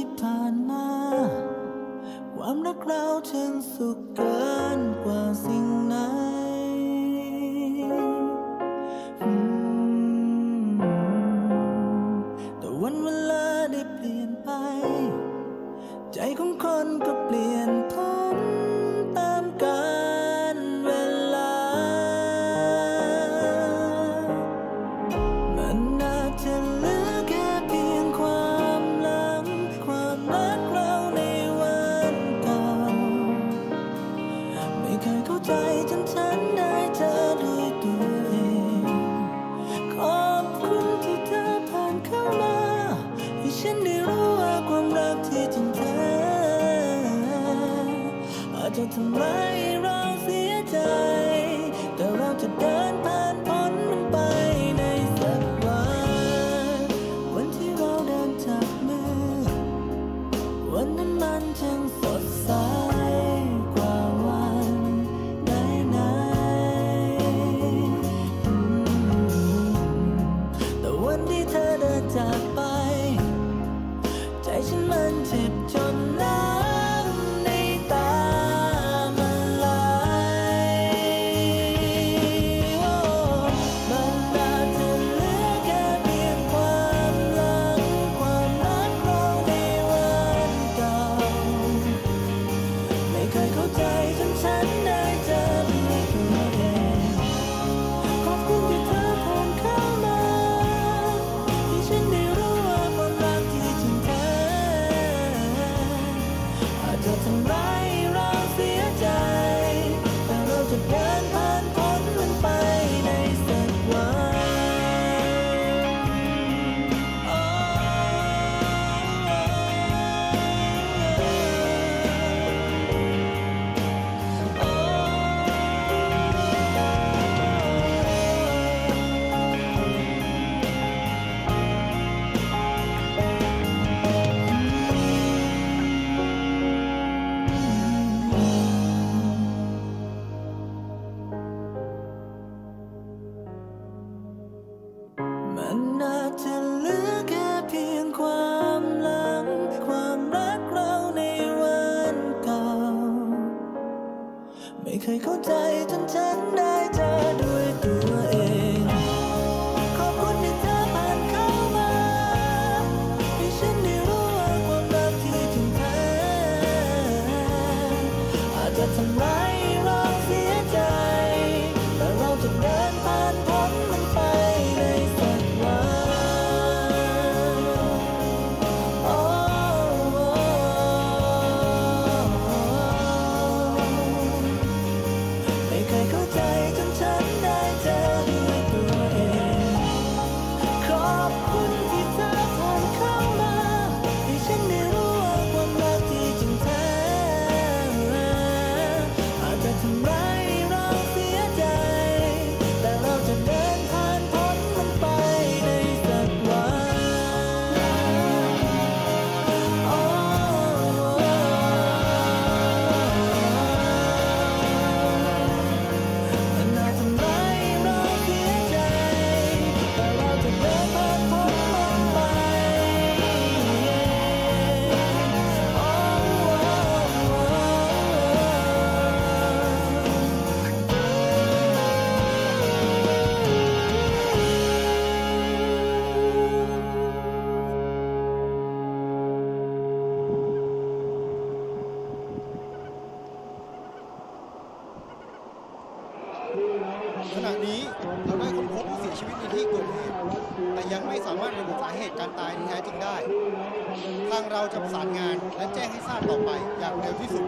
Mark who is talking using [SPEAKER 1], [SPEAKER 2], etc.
[SPEAKER 1] ที่ผ่านมา ความรักเราช่างสุขเกิน จะทำให้เราเสียใจ แต่เราจะเดินผ่านพ้นมันไปในสักวัน วันที่เราเดินจากมือ วันนั้นมันช่างสดใสกว่าวันไหนไหนแต่วันที่เธอเดินจากไป ใจฉันมันเจ็บจน เคยเข้าใจจนฉันได้เจอด้วยตัว
[SPEAKER 2] ขณะนี้เราได้ค้นพบผู้เสียชีวิตในที่เกิดเหตุแต่ยังไม่สามารถระบุสาเหตุการตายที่แท้จริงได้ ทางเราจะประสานงานและแจ้งให้ทราบต่อไปอย่างเร็วที่สุด